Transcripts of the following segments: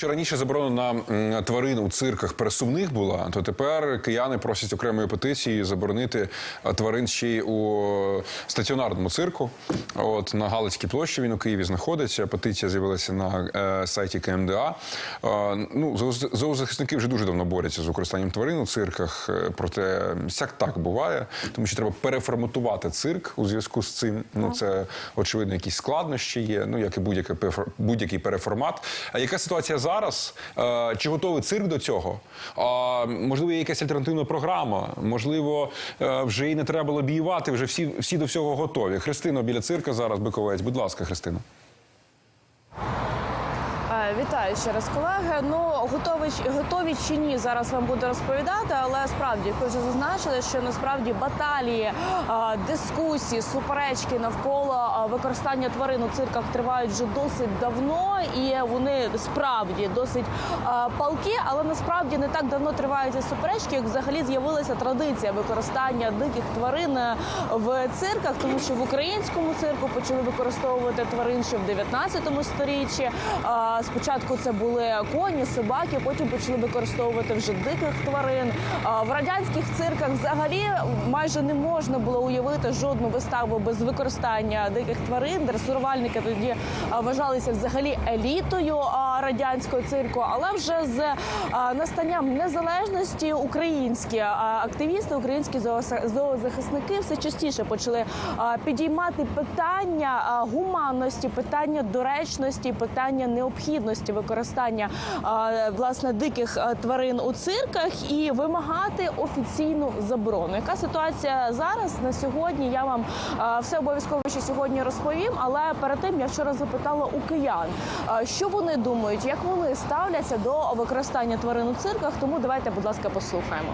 Що раніше заборона на тварин у цирках пересувних була, то тепер кияни просять окремої петиції заборонити е, тварин ще й у стаціонарному цирку. От на Галицькій площі він у Києві знаходиться. Петиція з'явилася на е, сайті КМДА. Е, ну, зооз- зоозахисники вже дуже давно борються з використанням тварин у цирках. е, Проте всяк так буває, тому що треба переформатувати цирк у зв'язку з цим. Ну це очевидно, якісь складнощі є. Ну як і будь-який будь-який переформат. А яка ситуація зараз? Е, Чи готовий цирк до цього? Можливо, є якась альтернативна програма? Можливо, е, вже і не треба лобіювати, вже всі, всі до всього готові. Христина біля цирка зараз, Биковець. Будь ласка, Христина. Вітаю ще раз, колеги. Ну готові готові чи ні, зараз вам буду розповідати, але справді, як ви вже зазначили, що насправді баталії, дискусії, суперечки навколо використання тварин у цирках тривають вже досить давно, і вони справді досить палкі, але насправді не так давно тривають ці суперечки, як взагалі з'явилася традиція використання диких тварин е, в цирках, тому що в українському цирку почали використовувати тварин ще в 19 сторіччі. Спочатку це були коні, собаки, потім почали використовувати вже диких тварин. В радянських цирках взагалі майже не можна було уявити жодну виставу без використання диких тварин. Дресурувальники тоді вважалися взагалі елітою радянського цирку. Але вже з настанням незалежності українські активісти, українські зоозахисники все частіше почали підіймати питання гуманності, питання доречності, питання необхідності використання власне диких тварин у цирках і вимагати офіційну заборону. Яка ситуація зараз на сьогодні? Я вам все обов'язково ще сьогодні розповім. Але перед тим я вчора запитала у киян, що вони думають, як вони ставляться до використання тварин у цирках. Тому давайте, будь ласка, послухаємо.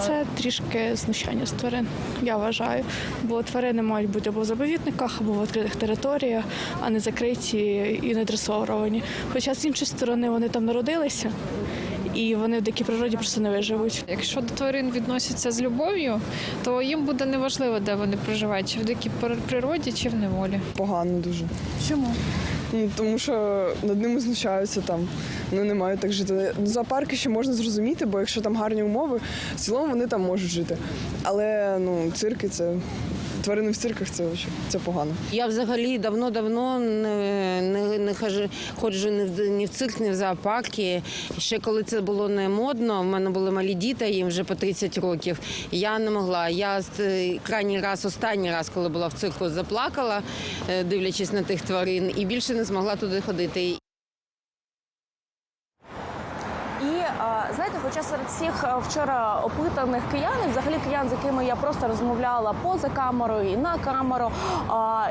Це трішки знущання з тварин, я вважаю. Бо тварини мають бути або в заповідниках, або в відкритих територіях, а не закриті і не дресовані. Хоча з іншої сторони вони там народилися, і вони в дикій природі просто не виживуть. Якщо до тварин відносяться з любов'ю, то їм буде неважливо, де вони проживають, чи в дикій природі, чи в неволі. Погано дуже. Чому? Ну, тому що над ними знущаються там. Вони не мають так жити. Ну, Зоопарки ще можна зрозуміти, бо якщо там гарні умови, в цілому вони там можуть жити. Але ну, цирки це. Тварини в цирках це, це погано. Я взагалі давно-давно не, не, не хожу, ходжу ні в, ні в цирк, ні в зоопарки. Ще коли це було не модно, в мене були малі діти, їм вже по 30 років. Я не могла. Я е, крайній раз, останній раз, коли була в цирку, заплакала, е, дивлячись на тих тварин, і більше не змогла туди ходити. І а, знаєте, хоча серед всіх вчора опитаних киянів, взагалі киян, з якими я просто розмовляла поза камерою і на камеру,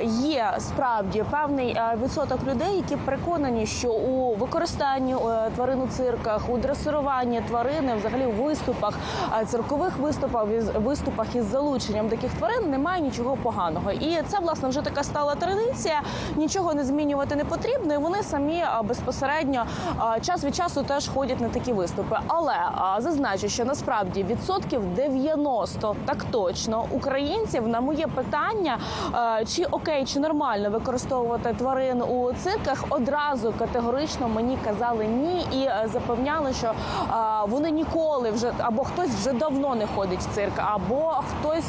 є справді певний відсоток людей, які переконані, що у використанні е, тварин у цирках, у дресируванні тварини, взагалі у виступах, циркових виступах, виступах із залученням таких тварин немає нічого поганого. І це власне вже така стала традиція. Нічого не змінювати не потрібно. І вони самі безпосередньо час від часу теж ходять на такі виступи. Але а, зазначу, що насправді відсотків 90 так точно українців на моє питання, а, чи окей, чи нормально використовувати тварин у цирках, одразу категорично мені казали ні і е, запевняли, що а, вони ніколи вже або хтось вже давно не ходить в цирк, або хтось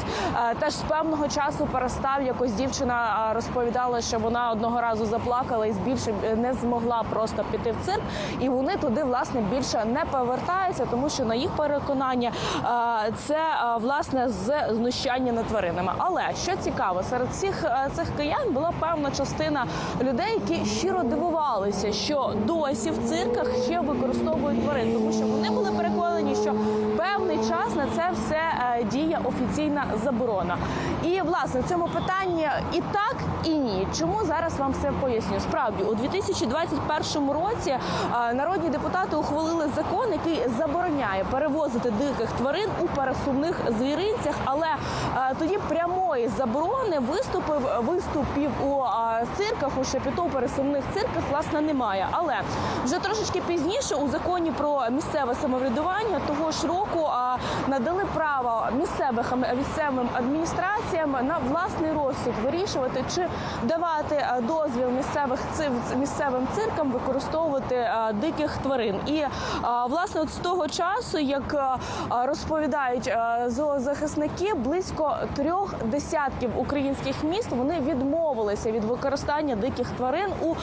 е, теж з певного часу перестав. Якось дівчина е, розповідала, що вона одного разу заплакала і більше е, не змогла просто піти в цирк, і вони туди власне більше не повертаються, тому що на їх переконання е, це е, власне з знущання над тваринами. Але що цікаво, серед всіх е, цих киян була певна частина людей, які щиро дивувалися, що досі в цирках ще використовують тварин, тому що вони були переконані, що певний час на це все е, діє офіційна заборона. І власне в цьому питанні і так, і ні. Чому зараз вам все поясню? Справді, у 2021 році е, народні депутати ухвалили закон, який забороняє перевозити диких тварин у пересувних звіринцях, але е, тоді прямої заборони виступив виступів у цирках, у шепіто пересувних цирках, власне, немає. Але вже трошечки пізніше у законі про місцеве самоврядування того ж року надали право місцевих місцевим адміністраціям на власний розсуд вирішувати, чи давати дозвіл місцевих місцевим циркам використовувати диких тварин. І власне от з того часу, як розповідають зоозахисники, близько трьох десятків українських міст вони відмовилися від використання диких тварин у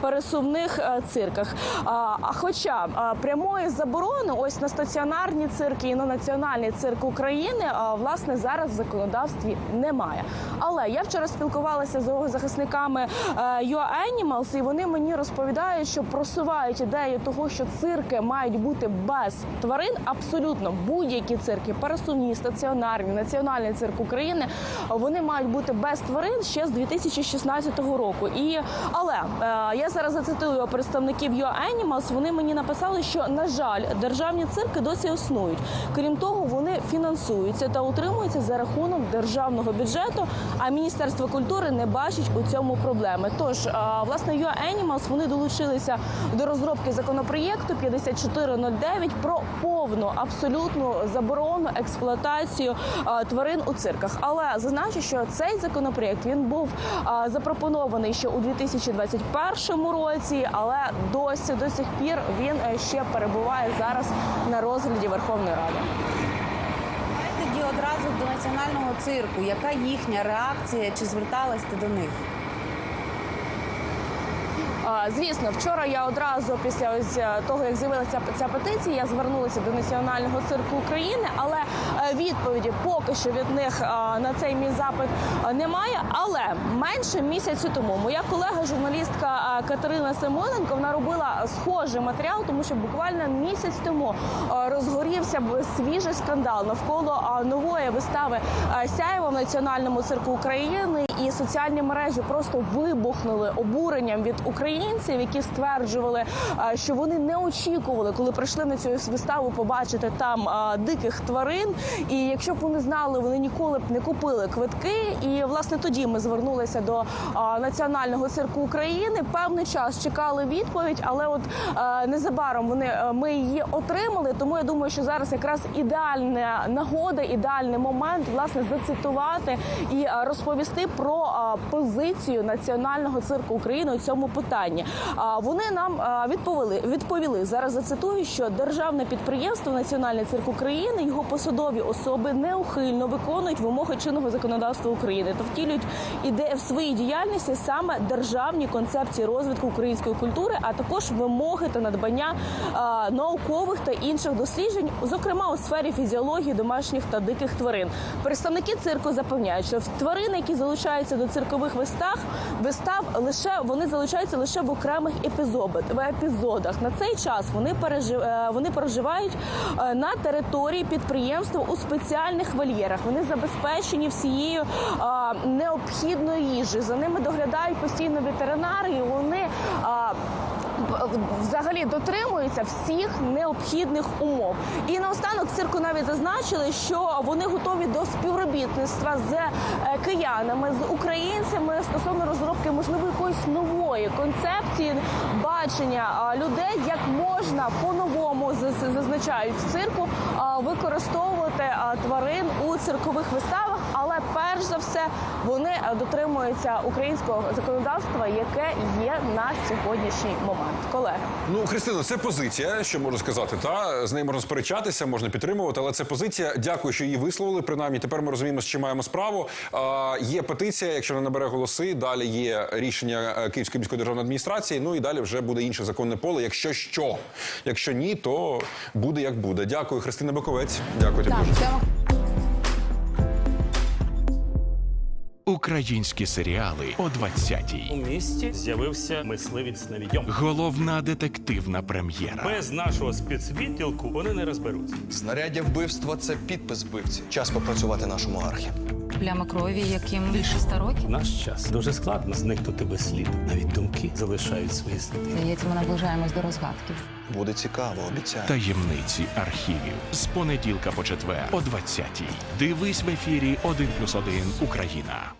пересувних цирках. А, а хоча прямої заборони ось на стаціонарні цирки і на національний цирк України власне зараз в законодавстві немає. Але я вчора спілкувалася з зоозахисниками е, Your Animals, і вони мені розповідають, що просувають ідею того, що цирки мають бути без тварин. Абсолютно будь-які цирки, пересувні, стаціонарні, національний цирк України, вони мають бути без тварин ще з 2016 року. І але е, я зараз зацитую представників Your Animals, Вони мені написали, що на жаль, державні цирки досі існують. Крім того, вони фінансуються та утримуються за рахунок державного бюджету. А міністерство культури не бачить у цьому проблеми. Тож, власне, Your Animals, вони долучилися до розробки законопроєкту 5409 про повну абсолютну заборону експлуатацію тварин у цирках. Але зазначу, що цей законопроєкт він був запропонований ще у 2021 році, але досі до сих пір він е, ще перебуває зараз на розгляді Верховної Ради. Одразу до національного цирку. Яка їхня реакція? Чи зверталась ти до них? Звісно, вчора я одразу після ось е, того, як з'явилася ця петиція, я звернулася до Національного цирку України, але е, відповіді поки що від них на цей мій запит немає. Але менше місяцю тому моя колега, журналістка Катерина Симоненко, вона робила схожий матеріал, тому що буквально місяць тому е, розгорівся свіжий скандал навколо нової вистави Сяєва в Національному цирку України, і соціальні мережі просто вибухнули обуренням від українців, які стверджували, е, що вони не очікували, коли прийшли на цю виставу, побачити там е, диких тварин. І якщо б вони знали, вони ніколи б не купили квитки. І власне тоді ми звернулися до е, національного цирку України. Певний час чекали відповідь, але от незабаром вони ми її отримали. Тому я думаю, що зараз якраз ідеальна нагода, ідеальний момент власне зацитувати і розповісти про е, позицію національного цирку України у цьому питанні. Вони нам відповіли відповіли зараз. Зацитую, що державне підприємство Національний цирк України його посадові особи неухильно виконують вимоги чинного законодавства України та втілюють ідеї в своїй діяльності саме державні концепції розвитку української культури, а також вимоги та надбання наукових та інших досліджень, зокрема у сфері фізіології домашніх та диких тварин. Представники цирку запевняють, що тварини, які залучаються до циркових вистав, вистав лише вони залучаються лише в окремих епізодах. В епізодах на цей час вони пережив, е, вони проживають е, на території підприємства у спеціальних вольєрах. Вони забезпечені всією а, необхідною їжею. За ними доглядають постійно ветеринари. і Вони е, в- взагалі дотримуються всіх необхідних умов. І наостанок цирку навіть зазначили, що вони готові до співробітництва з е, киянами, з українцями стосовно розробки можливо якоїсь нової концепції бачення людей, як можна по-новому зазначають в цирку використовувати тварин у циркових виставах. Але перш за все вони е, дотримуються українського законодавства, яке є на сьогоднішній момент. Колеги. Ну, Христино, це позиція, що можна сказати. Та з нею можна сперечатися, можна підтримувати, але це позиція. Дякую, що її висловили. Принаймні, тепер ми розуміємо, з чим маємо справу. А, є петиція, якщо вона набере голоси. Далі є рішення е, Київської міської державної адміністрації. Ну і далі вже буде інше законне поле. Якщо що, якщо ні, то буде як буде. Дякую, Христина Боковець. Дякую тобі. Українські серіали о 20-й. У місті з'явився мисливець на відьом. Головна детективна прем'єра. Без нашого спецвідділку вони не розберуться. Знаряддя вбивства це підпис вбивці. Час попрацювати нашому архі. Пляма крові, яким більше ста років. Наш час дуже складно зникнути без сліду. Навіть думки залишають свої сліди. Здається, ми наближаємось до розгадки. Буде цікаво, обіцяю. Таємниці архівів з понеділка по четвер о 20-й. Дивись в ефірі 1+,1 Україна.